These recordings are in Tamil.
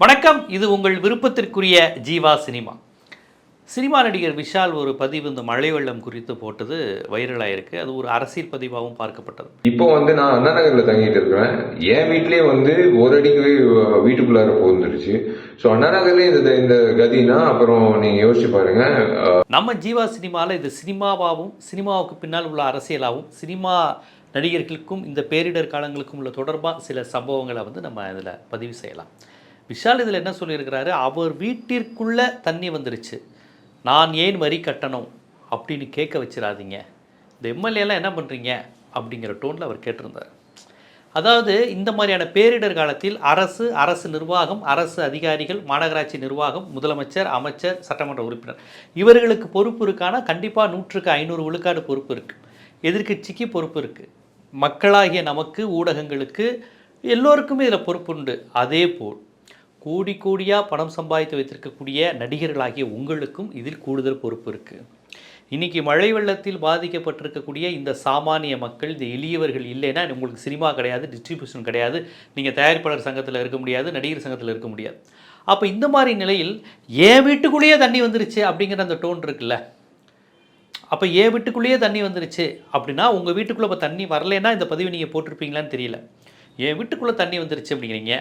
வணக்கம் இது உங்கள் விருப்பத்திற்குரிய ஜீவா சினிமா. சினிமா நடிகர் விஷால் ஒரு பதிவு இந்த மழை வெள்ளம் குறித்து போட்டது வைரலாக இருக்கு அது ஒரு அரசியல் பதிவாகவும் பார்க்கப்பட்டது. இப்போ வந்து நான் அண்ணா நகர்ல தங்கிட்டு இருக்கிறேன். என் வீட்லயே வந்து ஒரு அடிக்கவே வீட்டுக்குள்ளார போந்துருச்சு ஸோ அண்ணா நகர்லயே இந்த இந்த கதினா அப்புறம் நீங்க யோசிச்சு பாருங்க நம்ம ஜீவா சினிமாவில் இது சினிமாவாகவும் சினிமாவுக்கு பின்னால் உள்ள அரசியலாகவும் சினிமா நடிகர்களுக்கும் இந்த பேரிடர் காலங்களுக்கும் உள்ள தொடர்பாக சில சம்பவங்களை வந்து நம்ம இதில் பதிவு செய்யலாம். விஷால் இதில் என்ன சொல்லியிருக்கிறாரு? அவர் வீட்டிற்குள்ளே தண்ணி வந்துருச்சு. நான் ஏன் வரி கட்டணும்? அப்படின்னு கேட்க வச்சிடாதீங்க. இந்த எம்எல்ஏலாம் என்ன பண்ணுறீங்க அப்படிங்கிற டோனில் அவர் கேட்டிருந்தார். அதாவது இந்த மாதிரியான பேரிடர் காலத்தில் அரசு அரசு நிர்வாகம் அரசு அதிகாரிகள் மாநகராட்சி நிர்வாகம் முதலமைச்சர் அமைச்சர் சட்டமன்ற உறுப்பினர் இவர்களுக்கு பொறுப்பு இருக்கானா? கண்டிப்பாக நூற்றுக்கு ஐநூறு விழுக்காடு பொறுப்பு இருக்குது எதிர்க்கட்சிக்கு பொறுப்பு இருக்குது மக்களாகிய நமக்கு ஊடகங்களுக்கு எல்லோருக்குமே இதில் பொறுப்புண்டு. அதே போல் கூடி கூடியாக பணம் சம்பாதித்து வைத்திருக்கக்கூடிய நடிகர்களாகிய உங்களுக்கும் இதில் கூடுதல் பொறுப்பு இருக்குது இன்றைக்கி மழை வெள்ளத்தில் பாதிக்கப்பட்டிருக்கக்கூடிய இந்த சாமானிய மக்கள் இந்த எளியவர்கள் இல்லைன்னா உங்களுக்கு சினிமா கிடையாது டிஸ்ட்ரிபியூஷன் கிடையாது நீங்கள் தயாரிப்பாளர் சங்கத்தில் இருக்க முடியாது நடிகர் சங்கத்தில் இருக்க முடியாது. அப்போ இந்த மாதிரி நிலையில் என் வீட்டுக்குள்ளேயே தண்ணி வந்துருச்சு அப்படிங்கிற அந்த டோன் இருக்குல்ல? அப்போ என் வீட்டுக்குள்ளேயே தண்ணி வந்துருச்சு அப்படின்னா உங்கள் வீட்டுக்குள்ளே இப்போ தண்ணி வரலைன்னா இந்த பதிவு நீங்கள் போட்டிருப்பீங்களான்னு தெரியல. என் வீட்டுக்குள்ளே தண்ணி வந்துருச்சு அப்படிங்கிறீங்க?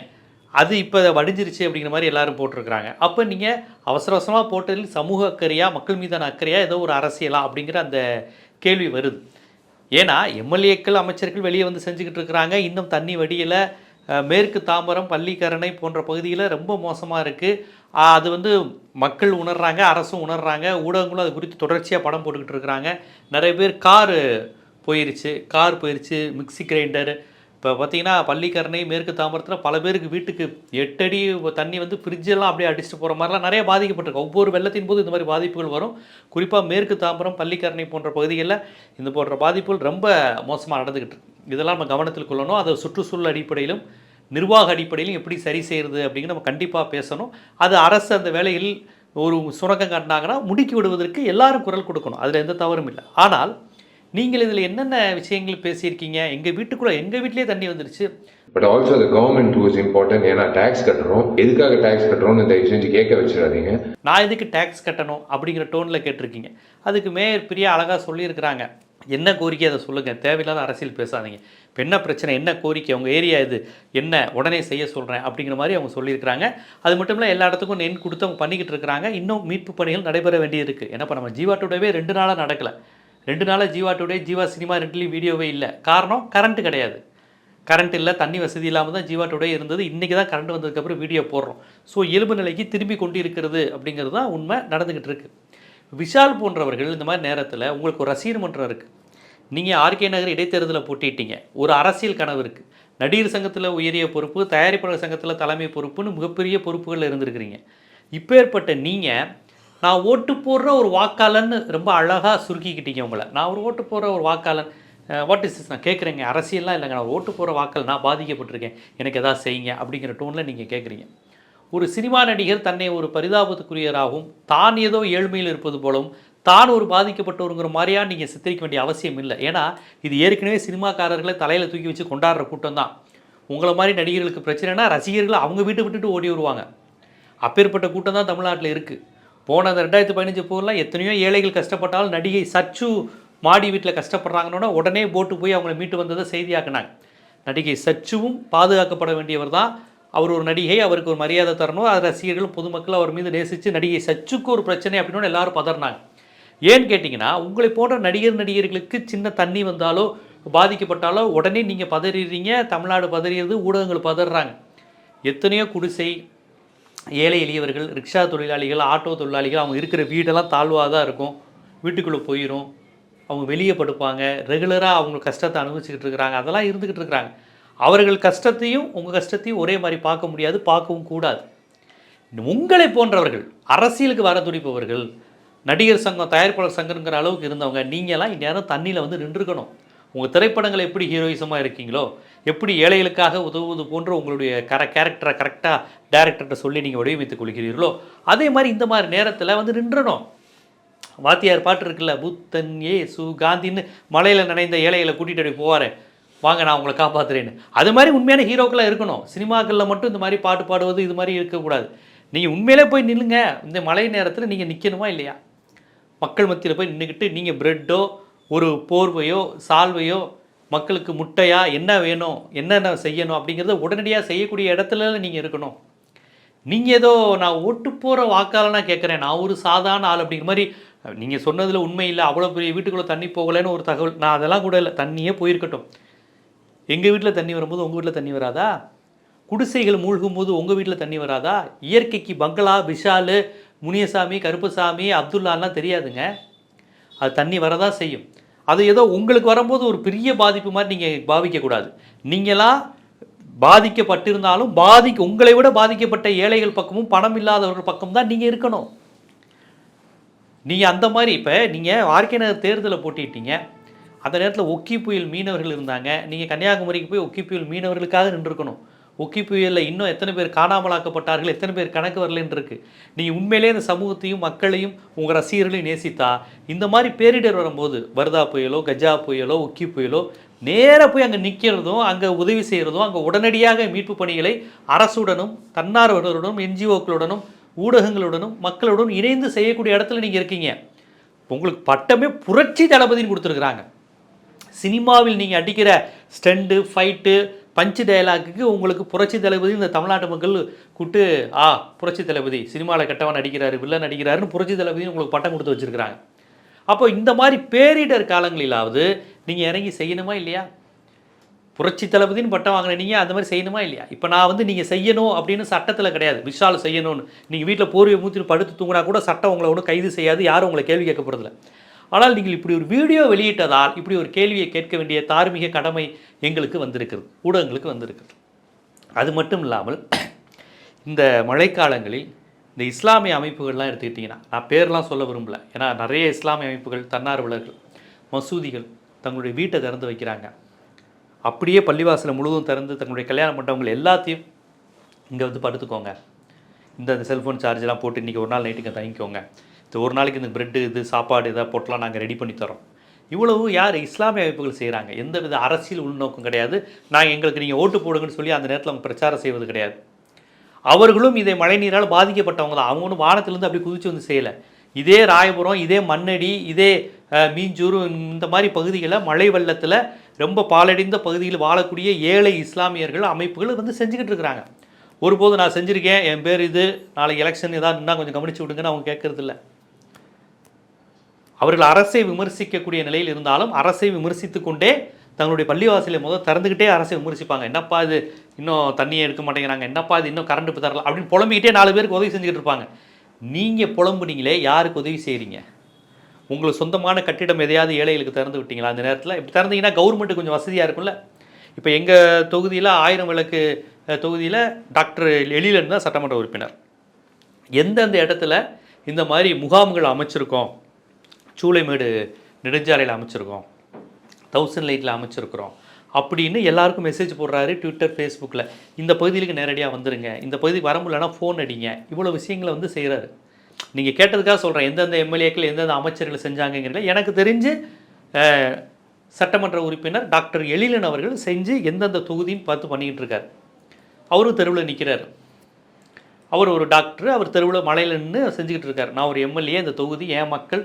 அது இப்போ வடிஞ்சிருச்சு அப்படிங்கிற மாதிரி எல்லாரும் போட்டிருக்கிறாங்க. அப்போ நீங்கள் அவசர அவசரமாக போட்டதில் சமூக அக்கறையா மக்கள் மீதான அக்கறையா ஏதோ ஒரு அரசியலா அப்படிங்கிற அந்த கேள்வி வருது. ஏன்னா எம்எல்ஏக்கள் அமைச்சர்கள் வெளியே வந்து செஞ்சுக்கிட்டு இருக்கிறாங்க. இன்னும் தண்ணி வடியலை. மேற்கு தாம்பரம் பள்ளிக்கரணை போன்ற பகுதியில் ரொம்ப மோசமாக இருக்குது அது வந்து மக்கள் உணர்றாங்க அரசும் உணர்றாங்க. ஊடகங்களும் அது குறித்து தொடர்ச்சியாக படம் போட்டுக்கிட்டு இருக்கிறாங்க. நிறைய பேர் காரு போயிருச்சு. கார் போயிருச்சு மிக்ஸி கிரைண்டர். இப்போ பார்த்தீங்கன்னா பள்ளிக்கரணை மேற்கு தாம்பரத்தில் பல பேருக்கு வீட்டுக்கு எட்டடி தண்ணி வந்து ஃப்ரிட்ஜெல்லாம் அப்படியே அடிச்சுட்டு போகிற மாதிரிலாம் நிறைய பாதிக்கப்பட்டிருக்கு. ஒவ்வொரு வெள்ளத்தின் போது இந்த மாதிரி பாதிப்புகள் வரும். குறிப்பாக மேற்கு தாம்பரம் பள்ளிக்கரணை போன்ற பகுதிகளில் இந்த போன்ற பாதிப்புகள் ரொம்ப மோசமாக நடந்துக்கிட்டு இருக்கு. இதெல்லாம் நம்ம கவனத்தில் கொள்ளணும். அதை சுற்றுச்சூழல் அடிப்படையிலும் நிர்வாக அடிப்படையிலும் எப்படி சரி செய்கிறது அப்படிங்கிற நம்ம கண்டிப்பாக பேசணும். அது அரசு அந்த வேலையில் ஒரு சுரங்கம் காட்டினாங்கன்னா முடுக்கி விடுவதற்கு எல்லாரும் குரல் கொடுக்கணும். அதில் எந்த தவறும் இல்லை. ஆனால் நீங்கள் இதில் என்னென்ன விஷயங்கள் பேசியிருக்கீங்க? எங்கள் வீட்டுக்குள்ளே எங்கள் வீட்டிலேயே தண்ணி வந்துருச்சு. But also the government was important ஏன்னா டேக்ஸ் கட்டுறோம் எதுக்காக டேக்ஸ் கட்டுறோம்னு தயவு செஞ்சு கேட்க வச்சிடாதீங்க. நான் எதுக்கு டேக்ஸ் கட்டணும் அப்படிங்கிற டோனில் கேட்டிருக்கீங்க. அதுக்கு மேயர் பிரியா அழகாக சொல்லியிருக்கிறாங்க. என்ன கோரிக்கை அதை சொல்லுங்கள் தேவையில்லாத அரசியல் பேசாதீங்க. இப்போ என்ன பிரச்சனை? என்ன கோரிக்கை? உங்கள் ஏரியா இது. என்ன? உடனே செய்ய சொல்கிறேன் அப்படிங்கிற மாதிரி அவங்க சொல்லியிருக்கிறாங்க. அது மட்டும் இல்லை எல்லா இடத்துக்கும் நென் கொடுத்து அவங்க பண்ணிக்கிட்டு இருக்கிறாங்க. இன்னும் மீட்பு பணிகள் நடைபெற வேண்டியது இருக்குது ஏன்னா இப்போ நம்ம ஜீவா டுடேவே ரெண்டு நாளாக நடக்கலை. ரெண்டு நாளாக ஜீவா டுடே ஜீவா சினிமா ரெண்டுலேயும் வீடியோவே இல்லை. காரணம் கரண்ட்டு கிடையாது. கரண்ட் இல்லை தண்ணி வசதி இல்லாமல் தான் ஜீவா டுடே இருந்தது. இன்றைக்கி தான் கரண்ட் வந்ததுக்கப்புறம் வீடியோ போடுறோம். ஸோ இயல்பு நிலைக்கு திரும்பி கொண்டு இருக்கிறது அப்படிங்கிறது தான் உண்மை நடந்துக்கிட்டு இருக்குது விஷால் போன்றவர்கள் இந்த மாதிரி நேரத்தில் உங்களுக்கு ஒரு ரசிகர் மன்றம் இருக்குது நீங்கள் ஆர்கே நகர் இடைத்தேர்தலில் போட்டிட்டீங்க. ஒரு அரசியல் கனவு இருக்குது நடிகர் சங்கத்தில் உயரிய பொறுப்பு தயாரிப்பாளர் சங்கத்தில் தலைமை பொறுப்புன்னு மிகப்பெரிய பொறுப்புகளில் இருந்திருக்கிறீங்க. இப்பேற்பட்ட நீங்கள் நான் ஓட்டு போடுற ஒரு வாக்காளன்னு ரொம்ப அழகாக சுருக்கிக்கிட்டீங்க உங்களை. நான் ஒரு ஓட்டு போடுற ஒரு வாக்காளன் வாட் இஸ் இஸ் நான் கேட்குறேங்க. அரசியல்லாம் இல்லைங்க. நான் ஓட்டு போகிற வாக்கள் நான் பாதிக்கப்பட்டிருக்கேன். எனக்கு எதாவது செய்யுங்க அப்படிங்கிற டோனில் நீங்கள் கேட்குறீங்க. ஒரு சினிமா நடிகர் தன்னை ஒரு பரிதாபத்துக்குரியராகவும் தான் ஏதோ ஏழ்மையில் இருப்பது போலவும் தான் ஒரு பாதிக்கப்பட்டவருங்கிற மாதிரியா நீங்கள் சித்தரிக்க வேண்டிய அவசியம் இல்லை. ஏன்னா இது ஏற்கனவே சினிமாக்காரர்களை தலையில் தூக்கி வச்சு கொண்டாடுற கூட்டம் தான். உங்களை மாதிரி நடிகர்களுக்கு பிரச்சனைனா ரசிகர்கள் அவங்க வீட்டை விட்டுட்டு ஓடி வருவாங்க. அப்பேற்பட்ட கூட்டம் தான் தமிழ்நாட்டில் இருக்குது போன அந்த ரெண்டாயிரத்து பதினஞ்சு போரில் எத்தனையோ ஏழைகள் கஷ்டப்பட்டாலும் நடிகை சச்சு மாடி வீட்டில் கஷ்டப்படுறாங்கன்னா உடனே போட்டு போய் அவங்கள மீட்டு வந்ததை செய்தியாக்குனாங்க. நடிகை சச்சுவும் பாதுகாக்கப்பட வேண்டியவர் தான். அவர் ஒரு நடிகை அவருக்கு ஒரு மரியாதை தரணும். அது ரசிகர்கள் பொதுமக்கள் அவர் மீது நேசித்து நடிகை சச்சுக்கு ஒரு பிரச்சனை அப்படின்னு எல்லாரும் பதறினாங்க. ஏன்னு கேட்டிங்கன்னா உங்களை போன்ற நடிகர் நடிகர்களுக்கு சின்ன தண்ணி வந்தாலோ பாதிக்கப்பட்டாலோ உடனே நீங்கள் பதறிடுறீங்க. தமிழ்நாடு பதறியது ஊடகங்கள் பதறாங்க. எத்தனையோ குடிசை ஏழை எளியவர்கள் ரிக்ஷா தொழிலாளிகள் ஆட்டோ தொழிலாளிகள் அவங்க இருக்கிற வீடெல்லாம் தாழ்வாக தான் இருக்கும். வீட்டுக்குள்ளே போயிடும் அவங்க வெளியே படுப்பாங்க. ரெகுலராக அவங்க கஷ்டத்தை அனுபவிச்சுக்கிட்டு இருக்கிறாங்க. அதெல்லாம் இருந்துக்கிட்டு இருக்கிறாங்க. அவர்கள் கஷ்டத்தையும் உங்கள் கஷ்டத்தையும் ஒரே மாதிரி பார்க்க முடியாது பார்க்கவும் கூடாது. உங்களை போன்றவர்கள் அரசியலுக்கு வர துடிப்பவர்கள் நடிகர் சங்கம் தயாரிப்பாளர் சங்கம்ங்கிற அளவுக்கு இருந்தவங்க நீங்களாம் இந்நேரம் தண்ணியில் வந்து நின்றுக்கணும். உங்கள் திரைப்படங்கள் எப்படி ஹீரோயிசமாக இருக்கீங்களோ எப்படி ஏழைகளுக்காக உதவுவது போன்ற உங்களுடைய கர கேரக்டரை கரெக்டாக டேரக்டர்கிட்ட சொல்லி நீங்கள் வடிவமைத்துக் கொள்கிறீர்களோ அதே மாதிரி இந்த மாதிரி நேரத்தில் வந்து நின்றணும். வாத்தியார் பாட்டு இருக்குல்ல புத்தன் ஏசு காந்தின்னு மலையில் நனைந்த ஏழைகளை கூட்டிகிட்டு போய் போவார். வாங்க நான் உங்களை காப்பாத்துறேன்னு. அது மாதிரி உண்மையான ஹீரோக்களாக இருக்கணும். சினிமாக்களில் மட்டும் இந்த மாதிரி பாட்டு பாடுவது இது மாதிரி இருக்கக்கூடாது. நீங்கள் உண்மையிலே போய் நில்லுங்க. இந்த மழை நேரத்தில் நீங்கள் நிற்கணுமா இல்லையா? மக்கள் மத்தியில் போய் நின்றுக்கிட்டு நீங்கள் ப்ரெட்டோ ஒரு போர்வையோ சால்வையோ மக்களுக்கு முட்டையா என்ன வேணும் என்னென்ன செய்யணும் அப்படிங்கிறத உடனடியாக செய்யக்கூடிய இடத்துல நீங்கள் இருக்கணும். நீங்கள் ஏதோ நான் ஓட்டு போகிற வாக்காளனா கேட்குறேன் நான் ஒரு சாதாரண ஆள் அப்படிங்கிற மாதிரி நீங்கள் சொன்னதில் உண்மை இல்லை அவ்வளோ பெரிய வீட்டுக்குள்ளே தண்ணி போகலைன்னு ஒரு தகவல் நான் அதெல்லாம் கூட இல்லை. தண்ணியே போயிருக்கட்டும். எங்கள் வீட்டில் தண்ணி வரும்போது உங்கள் வீட்டில் தண்ணி வராதா? குடிசைகள் மூழ்கும் போது உங்கள் வீட்டில் தண்ணி வராதா? இயற்கைக்கு பங்களா விஷாலு முனியசாமி கருப்பசாமி அப்துல்லாலாம் தெரியாதுங்க. அது தண்ணி வரதான் செய்யும். அது ஏதோ உங்களுக்கு வரும்போது ஒரு பெரிய பாதிப்பு மாதிரி நீங்கள் பாவிக்கக்கூடாது. நீங்களாம் பாதிக்கப்பட்டிருந்தாலும் பாதிக்க உங்களை விட பாதிக்கப்பட்ட ஏழைகள் பக்கமும் பணம் இல்லாதவர்கள் பக்கம் தான் நீங்கள் இருக்கணும். நீங்கள் அந்த மாதிரி இப்போ நீங்கள் வாழ்க்கை நகர் தேர்தலை போட்டிட்டீங்க. அந்த நேரத்தில் ஒக்கி புயல் மீனவர்கள் இருந்தாங்க. நீங்கள் கன்னியாகுமரிக்கு போய் ஒக்கி புயல் மீனவர்களுக்காக நின்றுருக்கணும். ஒக்கி புயலில் இன்னும் எத்தனை பேர் காணாமலாக்கப்பட்டார்கள் எத்தனை பேர் கணக்கு வரலன்னு இருக்கு நீங்கள் உண்மையிலே இந்த சமூகத்தையும் மக்களையும் உங்கள் ரசிகர்களையும் நேசித்தா இந்த மாதிரி பேரிடர் வரும்போது வர்தா புயலோ கஜா புயலோ ஒக்கி புயலோ நேராக போய் அங்கே நிற்கிறதும் அங்கே உதவி செய்கிறதும் அங்கே உடனடியாக மீட்பு பணிகளை அரசுடனும் தன்னார்வலருடனும் என்ஜிஓக்களுடனும் ஊடகங்களுடனும் மக்களுடனும் இணைந்து செய்யக்கூடிய இடத்துல நீங்கள் இருக்கீங்க. உங்களுக்கு பட்டமே புரட்சி தளபதின்னு கொடுத்துருக்குறாங்க. சினிமாவில் நீங்கள் அடிக்கிற ஸ்டண்டு ஃபைட்டு பஞ்சு டயலாக்குக்கு உங்களுக்கு புரட்சி தளபதி இந்த தமிழ்நாட்டு மக்கள் கூட்டு ஆ புரட்சி தளபதி சினிமாவில் கெட்டவன் நடிக்கிறாரு வில்லன் நடிக்கிறாருன்னு புரட்சி தளபதினு உங்களுக்கு பட்டம் கொடுத்து வச்சுருக்கிறாங்க. அப்போ இந்த மாதிரி பேரிடர் காலங்களிலாவது நீங்கள் இறங்கி செய்யணுமா இல்லையா? புரட்சி தளபதின்னு பட்டம் வாங்கின நீங்கள் அந்த மாதிரி செய்யணுமா இல்லையா? இப்போ நான் வந்து நீங்கள் செய்யணும் அப்படின்னு சட்டத்தில் கிடையாது. விஷால் செய்யணும்னு. நீங்கள் வீட்டில் போர்வை மூத்திட்டு படுத்து தூங்கினா கூட சட்டம் உங்களை ஒன்றும் கைது செய்யாது. யாரும் உங்களை கேள்வி கேட்க போகிறதில்ல ஆனால் நீங்கள் இப்படி ஒரு வீடியோ வெளியிட்டதால் இப்படி ஒரு கேள்வியை கேட்க வேண்டிய தார்மீக கடமை எங்களுக்கு வந்திருக்கிறது ஊடகங்களுக்கு வந்திருக்கிறது. அது மட்டும் இல்லாமல் இந்த மழைக்காலங்களில் இந்த இஸ்லாமிய அமைப்புகள்லாம் எடுத்துக்கிட்டிங்கன்னா நான் பேர்லாம் சொல்ல விரும்பல. ஏன்னா நிறைய இஸ்லாமிய அமைப்புகள் தன்னார்வலர்கள் மசூதிகள் தங்களுடைய வீட்டை திறந்து வைக்கிறாங்க. அப்படியே பள்ளிவாசலை முழுவதும் திறந்து தங்களுடைய கல்யாணம் பண்ணுறவங்க எல்லாத்தையும் இங்கே வந்து படுத்துக்கோங்க. இந்த செல்ஃபோன் சார்ஜெலாம் போட்டு இன்றைக்கி ஒரு நாள் நைட்டுக்கு தங்கிக்கோங்க ஒரு நாளைக்கு இந்த பிரெட்டு இது சாப்பாடு இதை போட்டெலாம் நாங்கள் ரெடி பண்ணி தரோம் இவ்வளவு யார் இஸ்லாமிய அமைப்புகள் செய்கிறாங்க எந்த வித அரசியல் உள்நோக்கம் கிடையாது. நான் எங்களுக்கு நீங்கள் ஓட்டு போடுங்கன்னு சொல்லி அந்த நேரத்தில் அவங்க பிரச்சாரம் செய்வது கிடையாது. அவர்களும் இதை மழைநீரால் பாதிக்கப்பட்டவங்க தான். அவங்க ஒன்றும் வானத்திலேருந்து அப்படி குதிச்சு வந்து செய்யலை. இதே ராயபுரம் இதே மண்ணடி இதே மீஞ்சூர் இந்த மாதிரி பகுதிகளில் மழை வெள்ளத்தில் ரொம்ப பாலடைந்த பகுதியில் வாழக்கூடிய ஏழை இஸ்லாமியர்கள் அமைப்புகள் வந்து செஞ்சுக்கிட்டு இருக்கிறாங்க. ஒருபோது நான் செஞ்சுருக்கேன். என் பேர் இது. நாளைக்கு எலெக்ஷன் ஏதாவது நின்னா கொஞ்சம் கவனிச்சு விடுங்கன்னு அவங்க கேட்குறதில்ல. அவர்கள் அரசை விமர்சிக்கக்கூடிய நிலையில் இருந்தாலும் அரசை விமர்சித்து கொண்டே தங்களுடைய பள்ளிவாசலை முதல் திறந்துக்கிட்டே அரசை விமர்சிப்பாங்க. என்னப்பா இது? இன்னும் தண்ணியை எடுக்க மாட்டேங்கிறாங்க. என்னப்பா இது? இன்னும் கரண்ட் இப்போ தரல அப்படின்னு புலம்பிக்கிட்டே நாலு பேருக்கு உதவி செஞ்சுக்கிட்டு இருப்பாங்க. நீங்கள் புலம்புனீங்களே யாருக்கு உதவி செய்கிறீங்க உங்களுக்கு சொந்தமான கட்டிடம் எதையாவது ஏழைகளுக்கு திறந்து விட்டீங்களா? அந்த நேரத்தில் இப்படி திறந்தீங்கன்னா கவர்மெண்ட்டு கொஞ்சம் வசதியாக இருக்கும்ல. இப்போ எங்கள் தொகுதியில் ஆயிரம் விளக்கு தொகுதியில் டாக்டர் எழிலன் தான் சட்டமன்ற உறுப்பினர். எந்தெந்த இடத்துல இந்த மாதிரி முகாம்கள் அமைச்சிருக்கோம்? சூளைமேடு நெடுஞ்சாலையில் அமைச்சிருக்கோம். தௌசண்ட் லைட்டில் அமைச்சிருக்கிறோம். அப்படின்னு எல்லாருக்கும் மெசேஜ் போடுறாரு ட்விட்டர் ஃபேஸ்புக்கில் இந்த பகுதிகளுக்கு நேரடியாக வந்துருங்க. இந்த பகுதிக்கு வர முடியலன்னா ஃபோன் அடிங்க. இவ்வளோ விஷயங்களை வந்து செய்கிறாரு நீங்கள் கேட்டதுக்காக சொல்கிறேன் எந்தெந்த எம்எல்ஏக்கள் எந்தெந்த அமைச்சர்கள் செஞ்சாங்கங்கிறத எனக்கு தெரிஞ்சு சட்டமன்ற உறுப்பினர் டாக்டர் எழிலன் அவர்கள் செஞ்சு எந்தெந்த தொகுதின்னு பார்த்து பண்ணிக்கிட்டு இருக்கார். அவரும் தெருவில் நிற்கிறார் அவர் ஒரு டாக்டர். அவர் தெருவில் மலையில் நின்று செஞ்சுக்கிட்டு இருக்கார். நான் ஒரு எம்எல்ஏ. இந்த தொகுதி என் மக்கள்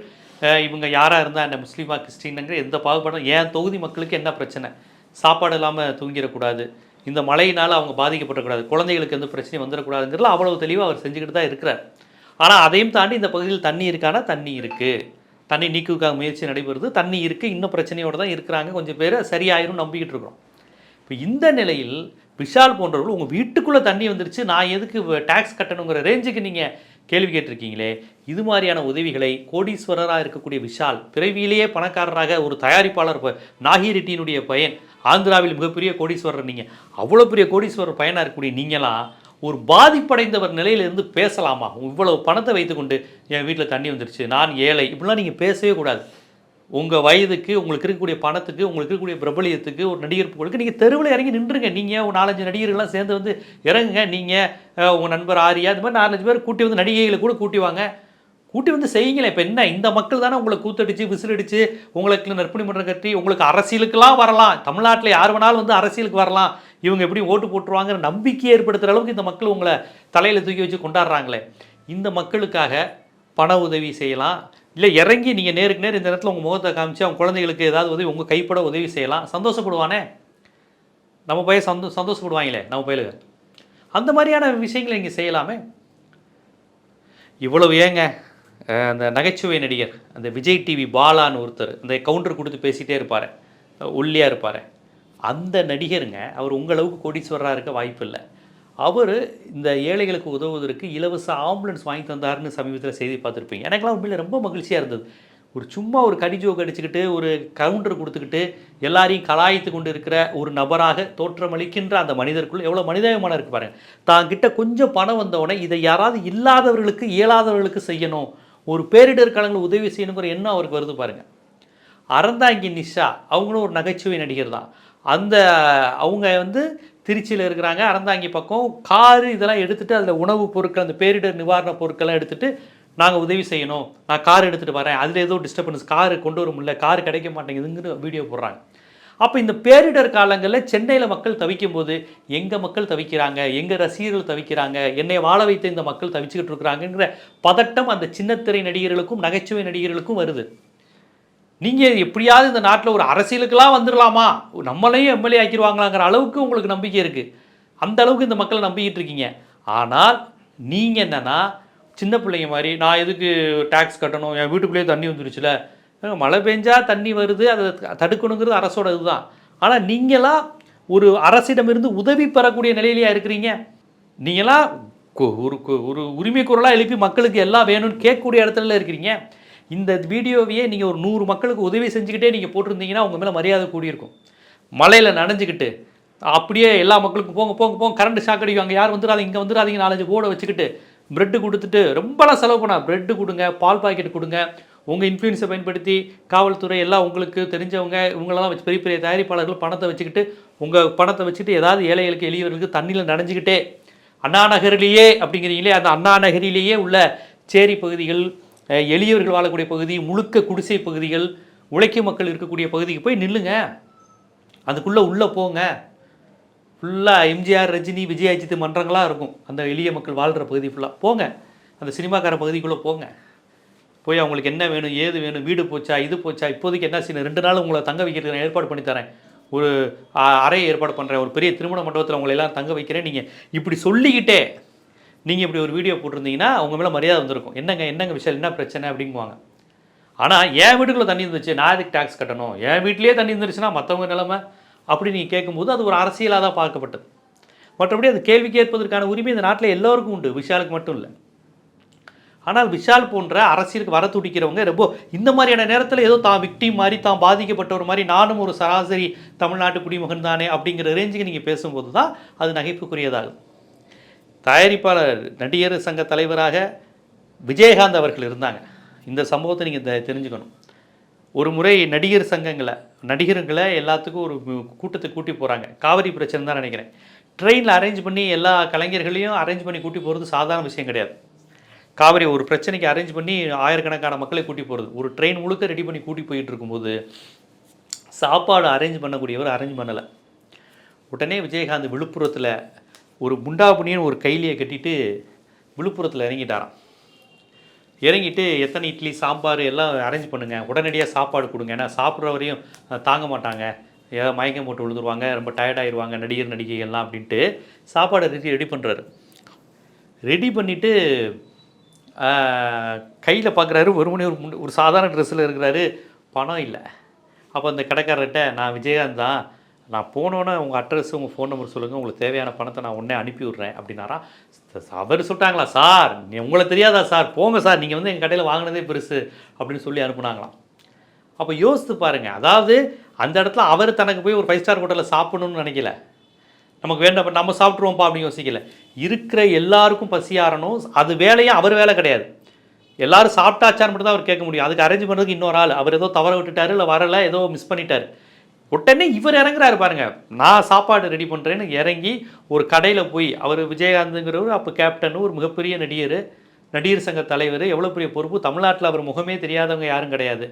இவங்க யாராக இருந்தால் என்ன முஸ்லீமா கிறிஸ்டின்ங்கிற எந்த பாகுபாடும் ஏன் தொகுதி மக்களுக்கு என்ன பிரச்சனை? சாப்பாடு இல்லாமல் தூங்கிடக்கூடாது. இந்த மழையினால் அவங்க பாதிக்கப்படக்கூடாது. குழந்தைகளுக்கு எந்த பிரச்சனையும் வந்துடக்கூடாதுங்கிறதுல அவ்வளவு தெளிவாக அவர் செஞ்சுக்கிட்டு தான் இருக்கிறார். ஆனால் அதையும் தாண்டி இந்த பகுதியில் தண்ணி இருக்கானா? தண்ணி இருக்குது தண்ணி நீக்குவதற்காக முயற்சி நடைபெறுது. தண்ணி இருக்குது இன்னும் பிரச்சனையோடு தான் இருக்கிறாங்க. கொஞ்சம் பேர் சரியாயிரும் நம்பிக்கிட்டு இருக்கிறோம். இப்போ இந்த நிலையில் விஷால் போன்றவர்கள் உங்கள் வீட்டுக்குள்ளே தண்ணி வந்துருச்சு. நான் எதுக்கு டேக்ஸ் கட்டணுங்கிற ரேஞ்சுக்கு நீங்கள் கேள்வி கேட்டிருக்கீங்களே இது மாதிரியான உதவிகளை கோடீஸ்வரராக இருக்கக்கூடிய விஷால் பிறவியிலேயே பணக்காரராக ஒரு தயாரிப்பாளர் நாகி ரெட்டியினுடைய பையன் ஆந்திராவில் மிகப்பெரிய கோடீஸ்வரர் நீங்கள் அவ்வளோ பெரிய கோடீஸ்வரர் பையனாக இருக்கக்கூடிய நீங்களாம் ஒரு பாதிப்படைந்தவர் நிலையிலிருந்து பேசலாமா? இவ்வளவு பணத்தை வைத்துக்கொண்டு என் வீட்டில் தண்ணி வந்துருச்சு நான் ஏழை இப்படிலாம் நீங்கள் பேசவே கூடாது. உங்கள் வயதுக்கு உங்களுக்கு இருக்கக்கூடிய பணத்துக்கு உங்களுக்கு இருக்கக்கூடிய பிரபலியத்துக்கு ஒரு நடிகர் புகழுக்கு நீங்கள் தெருவில் இறங்கி நின்றுங்க. நீங்கள் ஒரு நாலஞ்சு நடிகர்கள்லாம் சேர்ந்து வந்து இறங்குங்க. நீங்கள் உங்கள் நண்பர் ஆரியா இந்த மாதிரி நாலஞ்சு பேர் கூட்டி வந்து நடிகைகளை கூட கூட்டி வாங்க. கூட்டி வந்து செய்யுங்களேன். இப்போ என்ன? இந்த மக்கள் தானே உங்களை கூத்தடிச்சு விசிலடிச்சு உங்களுக்கு நற்பணி மன்றம் கட்டி உங்களுக்கு அரசியலுக்கெல்லாம் வரலாம். தமிழ்நாட்டில் யார் வேணாலும் வந்து அரசியலுக்கு வரலாம். இவங்க எப்படி ஓட்டு போட்டுருவாங்கிற நம்பிக்கை ஏற்படுத்துகிற அளவுக்கு இந்த மக்கள் உங்களை தலையில் தூக்கி வச்சு கொண்டாடுறாங்களே. இந்த மக்களுக்காக பண உதவி செய்யலாம். இல்லை இறங்கி நீங்கள் நேருக்கு நேர் இந்த இடத்துல உங்கள் முகத்தை காமிச்சு அவங்க குழந்தைகளுக்கு ஏதாவது உதவி உங்கள் கைப்பட உதவி செய்யலாம். சந்தோஷப்படுவானே? நம்ம பையன் சந்தோ சந்தோஷப்படுவாங்களே நம்ம பயிலுக அந்த மாதிரியான விஷயங்களை இங்கே செய்யலாமே? இவ்வளவு ஏங்க அந்த நகைச்சுவை நடிகர் அந்த விஜய் டிவி பாலான்னு ஒருத்தர் அந்த கவுண்டர் கொடுத்து பேசிகிட்டே இருப்பார் ஒல்லியாக இருப்பார். அந்த நடிகருங்க அவர் உங்களவுக்கு கோடீஸ்வரராக இருக்க வாய்ப்பு இல்லை அவர் இந்த ஏழைகளுக்கு உதவுவதற்கு இலவச ஆம்புலன்ஸ் வாங்கி தந்தாருன்னு சமீபத்தில் செய்தி பார்த்துருப்பீங்க. எனக்கெல்லாம் உண்மையில் ரொம்ப மகிழ்ச்சியாக இருந்தது. ஒரு சும்மா ஒரு கடிஜோ கடிச்சுக்கிட்டு ஒரு கவுண்டர் கொடுத்துக்கிட்டு எல்லாரையும் கலாய்த்து கொண்டு இருக்கிற ஒரு நபராக தோற்றமளிக்கின்ற அந்த மனிதருக்குள்ள எவ்வளோ மனிதாபிமானம் இருக்கு பாருங்கள் தான் கிட்ட கொஞ்சம் பணம் வந்தவுடனே இதை யாராவது இல்லாதவர்களுக்கு இயலாதவர்களுக்கு செய்யணும். ஒரு பேரிடர் காலங்களில் உதவி செய்யணுங்கிற எண்ணம் அவருக்கு வருது பாருங்கள் அறந்தாங்கி நிஷா அவங்களும் ஒரு நகைச்சுவை நடிகர் தான். அந்த அவங்க வந்து திருச்சியில் இருக்கிறாங்க அறந்தாங்கி பக்கம். காரு இதெல்லாம் எடுத்துகிட்டு அதில் உணவுப் பொருட்கள் அந்த பேரிடர் நிவாரணப் பொருட்கள்லாம் எடுத்துகிட்டு நாங்கள் உதவி செய்யணும். நான் கார் எடுத்துகிட்டு வரேன். அதில் ஏதோ டிஸ்டர்பன்ஸ் கார் கொண்டு வர முடியல கார் கிடைக்க மாட்டேங்குதுங்கிற வீடியோ போடுறாங்க. அப்போ இந்த பேரிடர் காலங்களில் சென்னையில் மக்கள் தவிக்கும் போது எங்கள் மக்கள் தவிக்கிறாங்க? எங்கள் ரசிகர்கள் தவிக்கிறாங்க? என்னை வாழ வைத்த இந்த மக்கள் தவிச்சுக்கிட்டு இருக்கிறாங்கங்கிற பதட்டம் அந்த சின்னத்திரை நடிகர்களுக்கும் நகைச்சுவை நடிகர்களுக்கும் வருது. நீங்கள் எப்படியாவது இந்த நாட்டில் ஒரு அரசியலுக்கெல்லாம் வந்துடலாமா நம்மளையும் எம்எல்ஏ ஆக்கிடுவாங்களாங்கிற அளவுக்கு உங்களுக்கு நம்பிக்கை இருக்குது அந்த அளவுக்கு இந்த மக்களை நம்பிக்கிட்டு இருக்கீங்க. ஆனால் நீங்கள் என்னன்னா சின்ன பிள்ளைங்க மாதிரி நான் எதுக்கு டேக்ஸ் கட்டணும்? என் வீட்டுக்குள்ளேயே தண்ணி வந்துருச்சுல. மழை பெஞ்சால் தண்ணி வருது அதை தடுக்கணுங்கிறது அரசோட இதுதான். ஆனால் நீங்களாம் ஒரு அரசிடமிருந்து உதவி பெறக்கூடிய நிலையிலையா இருக்கிறீங்க? நீங்களாம் ஒரு கு- ஒரு உரிமை குரலாக எழுப்பி மக்களுக்கு எல்லாம் வேணும்னு கேட்கக்கூடிய இடத்துல இருக்கிறீங்க. இந்த வீடியோவையே நீங்கள் ஒரு நூறு மக்களுக்கு உதவி செஞ்சுக்கிட்டே நீங்கள் போட்டிருந்தீங்கன்னா உங்கள் மேலே மரியாதை கூடியிருக்கும். மலையில் நனைஞ்சுக்கிட்டு அப்படியே எல்லா மக்களுக்கும் போங்க போங்க போங்க கரண்ட் ஷாக் அடிக்கும். அங்கே யார் வந்துடாதீங்க இங்கே வந்துடாதீங்க நாலஞ்சு போர்டை வச்சுக்கிட்டு ப்ரெட்டு கொடுத்துட்டு ரொம்பலாம் செலவு பண்ணா ப்ரெட்டு கொடுங்க பால் பாக்கெட் கொடுங்க. உங்கள் இன்ஃப்ளூயன்ஸை பயன்படுத்தி காவல்துறை எல்லாம் உங்களுக்கு தெரிஞ்சவங்க இவங்களெல்லாம் வச்சு பெரிய பெரிய தயாரிப்பாளர்கள் பணத்தை வச்சுக்கிட்டு உங்கள் பணத்தை வச்சுக்கிட்டு ஏதாவது ஏழைகளுக்கு எளியவர்களுக்கு தண்ணியில் நனைஞ்சிக்கிட்டே அண்ணா நகரிலேயே அப்படிங்கிறீங்களே அந்த அண்ணா நகரிலேயே உள்ள சேரி பகுதிகள் எளியவர்கள் வாழக்கூடிய பகுதி முழுக்க குடிசை பகுதிகள் உழைக்கும் மக்கள் இருக்கக்கூடிய பகுதிக்கு போய் நில்லுங்க. அதுக்குள்ளே உள்ளே போங்க. ஃபுல்லாக எம்ஜிஆர் ரஜினி விஜயாஜித் மன்றங்களாக இருக்கும். அந்த எளிய மக்கள் வாழ்கிற பகுதி ஃபுல்லாக போங்க. அந்த சினிமாக்கார பகுதிக்குள்ளே போங்க. போய் அவங்களுக்கு என்ன வேணும் ஏது வேணும் வீடு போச்சா இது போச்சா இப்போதைக்கு என்ன செய்யணும்? ரெண்டு நாள் உங்களை தங்க வைக்கிறதுக்கு நான் ஏற்பாடு பண்ணி தரேன். ஒரு அறையை அறை ஏற்பாடு பண்ணுறேன் ஒரு பெரிய திருமண மண்டபத்தில் உங்களை எல்லாம் தங்க வைக்கிறேன். நீங்கள் இப்படி சொல்லிக்கிட்டே நீங்கள் இப்படி ஒரு வீடியோ போட்டிருந்தீங்கன்னா அவங்க மேலே மரியாதை வந்திருக்கும். என்னங்க என்னங்க விஷயம் என்ன பிரச்சனை அப்படிங்குவாங்க. ஆனால் என் வீட்டுக்குள்ளே தண்ணி இருந்துச்சு நான் அதுக்கு டேக்ஸ் கட்டணும்? என் வீட்டிலேயே தண்ணி இருந்துருச்சுன்னா மற்றவங்க நிலமை? அப்படி நீங்கள் கேட்கும்போது அது ஒரு அரசியலாக தான் பார்க்கப்பட்டது. மற்றபடி அது கேள்வி கேட்பதற்கான உரிமை இந்த நாட்டில் எல்லோருக்கும் உண்டு. விஷாலுக்கு மட்டும் இல்லை. ஆனால் விஷால் போன்ற அரசியலுக்கு வர துடிக்கிறவங்க ரொம்ப இந்த மாதிரியான நேரத்தில் ஏதோ தான் விக்டிம் மாதிரி தான் பாதிக்கப்பட்டவர் மாதிரி நானும் ஒரு சராசரி தமிழ்நாட்டு குடிமகன் தானே அப்படிங்கிற ரேஞ்சுக்கு நீங்கள் பேசும்போது தான் அது நகைப்புக்குரியதாகும். தயாரிப்பாளர் நடிகர் சங்க தலைவராக விஜயகாந்த் அவர்கள் இருந்தாங்க. இந்த சம்பவத்தை நீங்கள் தெரிஞ்சுக்கணும். ஒரு முறை நடிகர் சங்கங்களை நடிகர்களை எல்லாத்துக்கும் ஒரு கூட்டத்தை கூட்டி போகிறாங்க காவிரி பிரச்சனை தான் நினைக்கிறேன். ட்ரெயினில் அரேஞ்ச் பண்ணி எல்லா கலைஞர்களையும் அரேஞ்ச் பண்ணி கூட்டி போகிறது சாதாரண விஷயம் கிடையாது. காவிரி ஒரு பிரச்சனைக்கு அரேஞ்ச் பண்ணி ஆயிரக்கணக்கான மக்களை கூட்டி போகிறது ஒரு ட்ரெயின் முழுக்க ரெடி பண்ணி கூட்டி போயிட்டு இருக்கும்போது சாப்பாடு அரேஞ்ச் பண்ணக்கூடியவர் அரேஞ்ச் பண்ணலை. உடனே விஜயகாந்த் விழுப்புரத்தில் ஒரு முண்டாபுனின்னு ஒரு கைலியை கட்டிட்டு விழுப்புரத்தில் இறங்கிட்டாராம். இறங்கிட்டு எத்தனை இட்லி சாம்பார் எல்லாம் அரேஞ்ச் பண்ணுங்கள் உடனடியாக சாப்பாடு கொடுங்க. ஏன்னா சாப்பிட்ற வரையும் தாங்க மாட்டாங்க. ஏதாவது மயக்கம் போட்டு விழுந்துருவாங்க ரொம்ப டயர்டாயிருவாங்க நடிகர் நடிகைகள்லாம் அப்படின்ட்டு சாப்பாடு ரெடி ரெடி பண்ணுறாரு ரெடி பண்ணிவிட்டு கையில் பார்க்குறாரு ஒரு மணி ஒரு முன் ஒரு சாதாரண ட்ரெஸ்ஸில் இருக்கிறாரு. பணம் இல்லை. அப்போ அந்த கடைக்காரர்கிட்ட நான் விஜயகாந்த் தான். நான் போனோன்னே உங்கள் அட்ரஸ் உங்கள் ஃபோன் நம்பர் சொல்லுங்கள் உங்களுக்கு தேவையான பணத்தை நான் உடனே அனுப்பி விட்றேன் அப்படின்னாரா? அவர் சொல்லிட்டாங்களா சார் நீ உங்களை தெரியாதா சார்? போங்க சார் நீங்கள் வந்து எங்கள் கடையில் வாங்கினதே பெருசு அப்படின்னு சொல்லி அனுப்புனாங்களாம். அப்போ யோசித்து பாருங்கள் அதாவது அந்த இடத்துல அவர் தனக்கு போய் ஒரு ஃபைவ் ஸ்டார் ஹோட்டலில் சாப்பிடணும்னு நினைக்கல. நமக்கு வேண்டாம் நம்ம சாப்பிட்ருவோம்ப்பா அப்படின்னு யோசிக்கல. இருக்கிற எல்லாருக்கும் பசியாரணும் அது வேலையும் அவர் வேலை கிடையாது. எல்லாரும் சாப்பிட்டாச்சான்னு மட்டும் தான் அவர் கேட்க முடியும். அதுக்கு அரேஞ்ச் பண்ணுறதுக்கு இன்னொரு ஆள். அவர் ஏதோ தவற விட்டுட்டார் இல்லை வரல ஏதோ மிஸ் பண்ணிட்டார். உடனே இவர் இறங்குறாரு பாருங்க. நான் சாப்பாடு ரெடி பண்ணுறேன்னு இறங்கி ஒரு கடையில் போய் அவர் விஜயகாந்துங்கிறவர் அப்போ கேப்டன் ஒரு மிகப்பெரிய நடிகர் நடிகர் சங்க தலைவர் எவ்வளோ பெரிய பொறுப்பு? தமிழ்நாட்டில் அவர் முகமே தெரியாதவங்க யாரும் கிடையாது.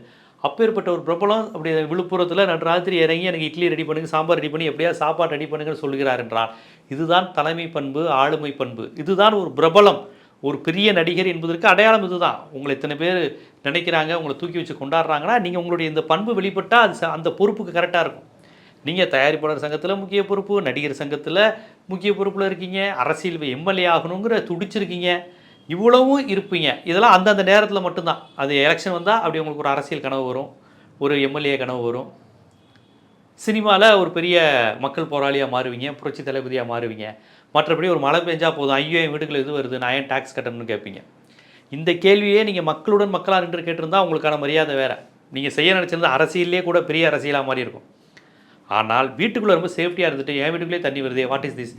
அப்பேற்பட்ட ஒரு பிரபலம் அப்படி விழுப்புரத்தில் நான் ராத்திரி இறங்கி எனக்கு இட்லி ரெடி பண்ணுங்க சாம்பார் ரெடி பண்ணி எப்படியா சாப்பாடு ரெடி பண்ணுங்கன்னு சொல்கிறார் என்றால் இதுதான் தலைமை பண்பு ஆளுமை பண்பு. இதுதான் ஒரு பிரபலம். ஒரு பெரிய நடிகர் என்பதற்கு அடையாளம் இதுதான். உங்களை இத்தனை பேர் நினைக்கிறாங்க உங்களை தூக்கி வச்சு கொண்டாடுறாங்கன்னா நீங்கள் உங்களுடைய இந்த பண்பு வெளிப்பட்டால் அது ச- அந்த பொறுப்புக்கு கரெக்டாக இருக்கும். நீங்கள் தயாரிப்பாளர் சங்கத்தில் முக்கிய பொறுப்பு நடிகர் சங்கத்தில் முக்கிய பொறுப்பில் இருக்கீங்க அரசியல் எம்எல்ஏ ஆகணுங்கிற துடிச்சிருக்கீங்க இவ்வளவும் இருப்பீங்க. இதெல்லாம் அந்தந்த நேரத்தில் மட்டும்தான். அது எலெக்ஷன் வந்தால் அப்படி உங்களுக்கு ஒரு அரசியல் கனவு வரும் ஒரு எம்எல்ஏ கனவு வரும். சினிமாவில் ஒரு பெரிய மக்கள் போராளியாக மாறுவீங்க புரட்சி தளபதியாக மாறுவீங்க. மற்றபடி ஒரு மழை பெஞ்சா போதும். ஐயோ என் வீட்டுக்குள்ள இது வருது நான் ஏன் டேக்ஸ் கட்டணும்னு கேட்பீங்க இந்த கேள்வியே நீங்கள் மக்களுடன் மக்களாக நின்று கேட்டிருந்தால் உங்களுக்கான மரியாதை வேறு. நீங்கள் செய்ய நினச்சிருந்தா அரசியல்லே கூட பெரிய அரசியலாக மாதிரி இருக்கும். ஆனால் வீட்டுக்குள்ளே ரொம்ப சேஃப்டியாக இருந்துட்டு என் வீட்டுக்குள்ளே தண்ணி வருது வாட் இஸ் திஸ்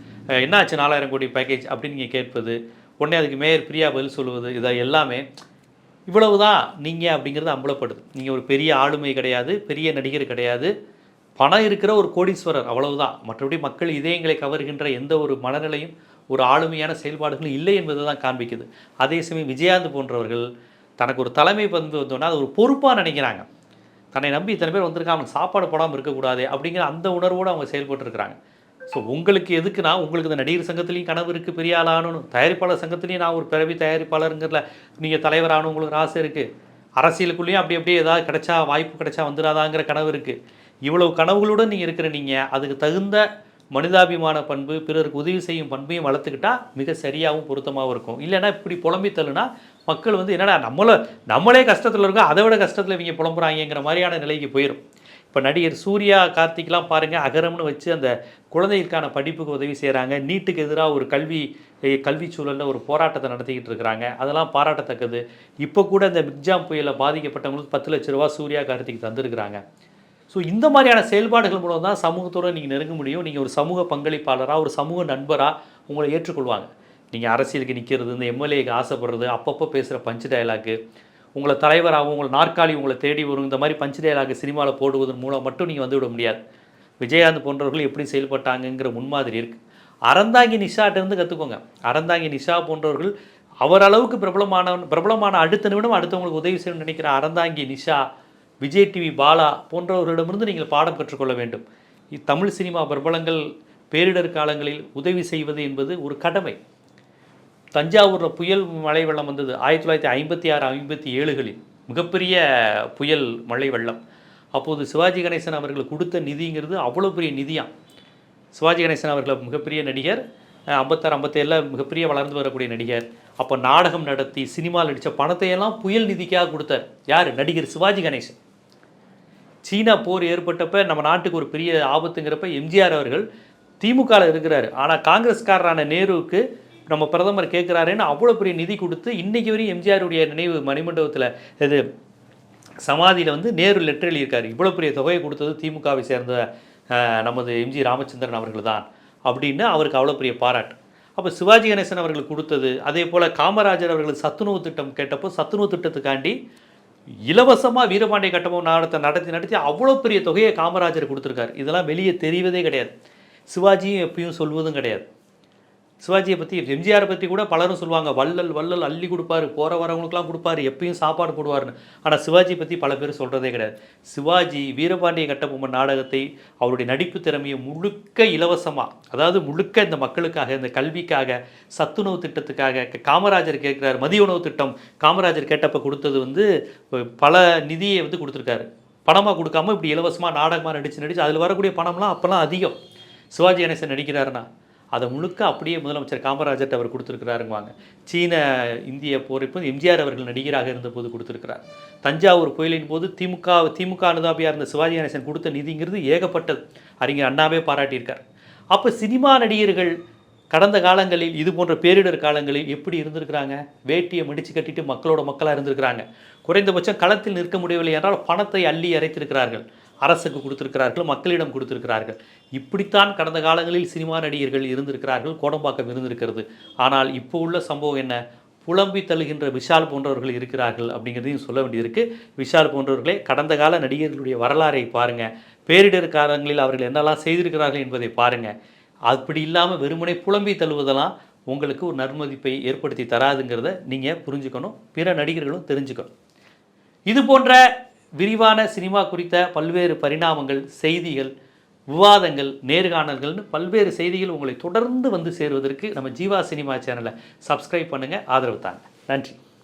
என்ன ஆச்சு நாலாயிரம் கோடி பேக்கேஜ் அப்படின்னு நீங்கள் கேட்பது உடனே அதுக்கு மேயர் பிரியா பதில் சொல்லுவது இதை எல்லாமே இவ்வளவு தான் நீங்கள் அப்படிங்கிறது அம்பலப்படுது. நீங்கள் ஒரு பெரிய ஆளுமை கிடையாது பெரிய நடிகர் கிடையாது. பணம் இருக்கிற ஒரு கோடீஸ்வரர் அவ்வளவுதான். மற்றபடி மக்கள் இதயங்களை கவர்கின்ற எந்த ஒரு மனநிலையும் ஒரு ஆளுமையான செயல்பாடுகளும் இல்லை என்பதை தான் காண்பிக்குது. அதே சமயம் விஜயாந்த் போன்றவர்கள் தனக்கு ஒரு தலைமை வந்து வந்தோன்னா அது ஒரு பொறுப்பாக நினைக்கிறாங்க. தன்னை நம்பி இத்தனை பேர் வந்திருக்காங்க சாப்பாடு போடாமல் இருக்கக்கூடாது அப்படிங்கிற அந்த உணர்வோடு அவங்க செயல்பட்டுருக்கிறாங்க. ஸோ உங்களுக்கு எதுக்குன்னா உங்களுக்கு இந்த நடிகர் சங்கத்துலேயும் கனவு இருக்குது பெரிய ஆள் தயாரிப்பாளர் சங்கத்துலேயும் நான் ஒரு பிறவி தயாரிப்பாளருங்கிறல நீங்கள் தலைவர் ஆகணும் உங்களுக்கு ஆசை இருக்குது அரசியலுக்குள்ளேயும் அப்படி அப்படியே ஏதாவது கிடைச்சா வாய்ப்பு கிடைச்சா வந்துடாதாங்கிற கனவு இருக்குது இவ்வளவு கனவுகளுடன் நீங்கள் இருக்கிற நீங்கள் அதுக்கு தகுந்த மனிதாபிமான பண்பு பிறருக்கு உதவி செய்யும் பண்பையும் வளர்த்துக்கிட்டா மிக சரியாகவும் பொருத்தமாகவும் இருக்கும். இல்லைன்னா இப்படி புலம்பி தள்ளுனா மக்கள் வந்து என்னடா நம்மளை நம்மளே கஷ்டத்தில் இருக்கோம் அதை விட கஷ்டத்தில் இவங்க புலம்புறாங்கங்கிற மாதிரியான நிலைக்கு போயிடும் இப்போ நடிகர் சூர்யா கார்த்திக்லாம் பாருங்கள் அகரம்னு வச்சு அந்த குழந்தைகளுக்கான படிப்புக்கு உதவி செய்கிறாங்க நீட்டுக்கு எதிராக ஒரு கல்வி கல்வி சூழலில் ஒரு போராட்டத்தை நடத்திக்கிட்டு இருக்கிறாங்க. அதெல்லாம் பாராட்டத்தக்கது. இப்போ கூட இந்த மிக்ஜாம் புயலில் பாதிக்கப்பட்டவங்களுக்கு பத்து லட்ச ரூபா சூர்யா கார்த்திக் தந்திருக்கிறாங்க. ஸோ இந்த மாதிரியான செயல்பாடுகள் மூலம் தான் சமூகத்தோடு நீங்கள் நெருங்க முடியும். நீங்கள் ஒரு சமூக பங்களிப்பாளராக ஒரு சமூக நண்பராக உங்களை ஏற்றுக்கொள்வாங்க. நீங்கள் அரசியலுக்கு நிற்கிறது இந்த எம்எல்ஏக்கு ஆசைப்படுறது அப்பப்போ பேசுகிற பஞ்சு டயலாக்கு உங்களை தலைவராகவும் உங்களை நாற்காலி உங்களை தேடி வரும் இந்த மாதிரி பஞ்சு டயலாக்கு சினிமாவில் போடுவதன் மூலம் மட்டும் நீங்கள் வந்து விட முடியாது. விஜயகாந்த் போன்றவர்கள் எப்படி செயல்பட்டாங்கங்கிற முன்மாதிரி இருக்குது அறந்தாங்கி நிஷாட்டிருந்து கற்றுக்கோங்க அறந்தாங்கி நிஷா போன்றவர்கள் அவரளவுக்கு பிரபலமான பிரபலமான அடுத்த நிமிடம் அடுத்தவங்களுக்கு உதவி செய்யணும்னு நினைக்கிற அறந்தாங்கி நிஷா விஜய் டிவி பாலா போன்றவர்களிடமிருந்து நீங்கள் பாடம் கற்றுக்கொள்ள வேண்டும். இ- தமிழ் சினிமா பிரபலங்கள் பேரிடர் காலங்களில் உதவி செய்வது என்பது ஒரு கடமை. தஞ்சாவூரில் புயல் மழை வெள்ளம் வந்தது ஆயிரத்தி தொள்ளாயிரத்தி ஐம்பத்தி ஆறு ஐம்பத்தி ஏழுகளில். மிகப்பெரிய புயல் மழை வெள்ளம் அப்போது சிவாஜி கணேசன் அவர்கள் கொடுத்த நிதிங்கிறது அவ்வளோ பெரிய நிதியாம் சிவாஜி கணேசன் அவர்கள் மிகப்பெரிய நடிகர். ஐம்பத்தாறு ஐம்பத்தேழில் மிகப்பெரிய வளர்ந்து வரக்கூடிய நடிகர். அப்போ நாடகம் நடத்தி சினிமாவில் நடித்த பணத்தையெல்லாம் புயல் நிதிக்காக கொடுத்தார். யார்? நடிகர் சிவாஜி கணேசன். சீனா போர் ஏற்பட்டப்ப நம்ம நாட்டுக்கு ஒரு பெரிய ஆபத்துங்கிறப்ப எம்ஜிஆர் அவர்கள் திமுகவில் இருக்கிறார். ஆனால் காங்கிரஸ்காரரான நேருவுக்கு நம்ம பிரதமர் கேட்குறாருன்னு அவ்வளோ பெரிய நிதி கொடுத்து இன்றைக்கு வரையும் எம்ஜிஆருடைய நினைவு மணிமண்டபத்தில் இது சமாதியில் வந்து நேரு லெட்டர் எழுதியிருக்காரு. இவ்வளோ பெரிய தொகையை கொடுத்தது திமுகவை சேர்ந்த நமது எம்ஜி ராமச்சந்திரன் அவர்கள் தான் அப்படின்னு அவருக்கு அவ்வளோ பெரிய பாராட்டு. அப்போ சிவாஜி கணேசன் அவர்கள் கொடுத்தது அதே போல் காமராஜர் அவர்கள் சத்துணவு திட்டம் கேட்டப்போ சத்துணவு திட்டத்துக்காண்டி இலவசமாக வீரபாண்டிய கட்டபொம்மன் நாடகத்தை நடத்தி நடத்தி அவ்வளோ பெரிய தொகையை காமராஜர் கொடுத்துருக்காரு. இதெல்லாம் வெளியே தெரிவதே கிடையாது. சிவாஜியும் எப்பயும் சொல்வதும் கிடையாது. சிவாஜியை பற்றி எம்ஜிஆரை பற்றி கூட பலரும் சொல்லுவாங்க. வள்ளல் வள்ளல் அள்ளி கொடுப்பாரு. போகிற வரவங்களுக்குலாம் கொடுப்பாரு. எப்பயும் சாப்பாடு போடுவாருன்னு. ஆனால் சிவாஜி பற்றி பல பேர் சொல்கிறதே கிடையாது. சிவாஜி வீரபாண்டிய கட்டபொம்மன் நாடகத்தை அவருடைய நடிப்பு திறமையை முழுக்க இலவசமாக அதாவது முழுக்க இந்த மக்களுக்காக இந்த கல்விக்காக சத்துணவு திட்டத்துக்காக க- காமராஜர் கேட்குறார். மதிய உணவு திட்டம் காமராஜர் கேட்டப்போ கொடுத்தது வந்து பல நிதியை வந்து கொடுத்துருக்காரு. பணமாக கொடுக்காம இப்படி இலவசமாக நாடகமாக நடித்து நடித்து அதில் வரக்கூடிய பணம்லாம் அப்போல்லாம் அதிகம். சிவாஜி கணேசன் நடிக்கிறாருன்னா அதை முழுக்க அப்படியே முதலமைச்சர் காமராஜர்கிட்ட அவர் கொடுத்துருக்கிறாருங்குவாங்க. சீன இந்திய போரிப்பு எம்ஜிஆர் அவர்கள் நடிகராக இருந்தபோது கொடுத்துருக்கிறார். தஞ்சாவூர் புயலின் போது திமுக திமுக அனுதாபியாக இருந்த சிவாஜி கணேசன் கொடுத்த நிதிங்கிறது ஏகப்பட்டது. அறிஞர் அண்ணாவே பாராட்டியிருக்கார். அப்போ சினிமா நடிகர்கள் கடந்த காலங்களில் இது போன்ற பேரிடர் காலங்களில் எப்படி இருந்திருக்கிறாங்க? வேட்டியை மடிச்சு கட்டிட்டு மக்களோட மக்களாக இருந்திருக்கிறாங்க. குறைந்தபட்சம் களத்தில் நிற்க முடியவில்லை என்றால் பணத்தை அள்ளி அரைத்திருக்கிறார்கள். அரசுக்கு கொடுத்திருக்கிறார்கள் மக்களிடம் கொடுத்திருக்கிறார்கள். இப்படித்தான் கடந்த காலங்களில் சினிமா நடிகர்கள் இருந்திருக்கிறார்கள் கோடம்பாக்கம் இருந்திருக்கிறது. ஆனால் இப்போ உள்ள சம்பவம் என்ன? புலம்பி தள்ளுகின்ற விஷால் போன்றவர்கள் இருக்கிறார்கள் அப்படிங்கிறதையும் சொல்ல வேண்டியிருக்கு. விஷால் போன்றவர்களே கடந்த கால நடிகர்களுடைய வரலாறை பாருங்கள் பேரிடர் காலங்களில் அவர்கள் என்னெல்லாம் செய்திருக்கிறார்கள் என்பதை பாருங்கள் அப்படி இல்லாமல் வெறுமனை புலம்பி தள்ளுவதெல்லாம் உங்களுக்கு ஒரு நன்மதிப்பை ஏற்படுத்தி தராதுங்கிறத நீங்கள் புரிஞ்சுக்கணும் பிற நடிகர்களும் தெரிஞ்சுக்கணும். இது போன்ற விரிவான சினிமா குறித்த பல்வேறு பரிணாமங்கள் செய்திகள் விவாதங்கள் நேர்காணல்கள்னு பல்வேறு செய்திகள் உங்களை தொடர்ந்து வந்து சேருவதற்கு நம்ம ஜீவா சினிமா சேனலை சப்ஸ்கிரைப் பண்ணுங்கள் ஆதரவு தாங்க. நன்றி.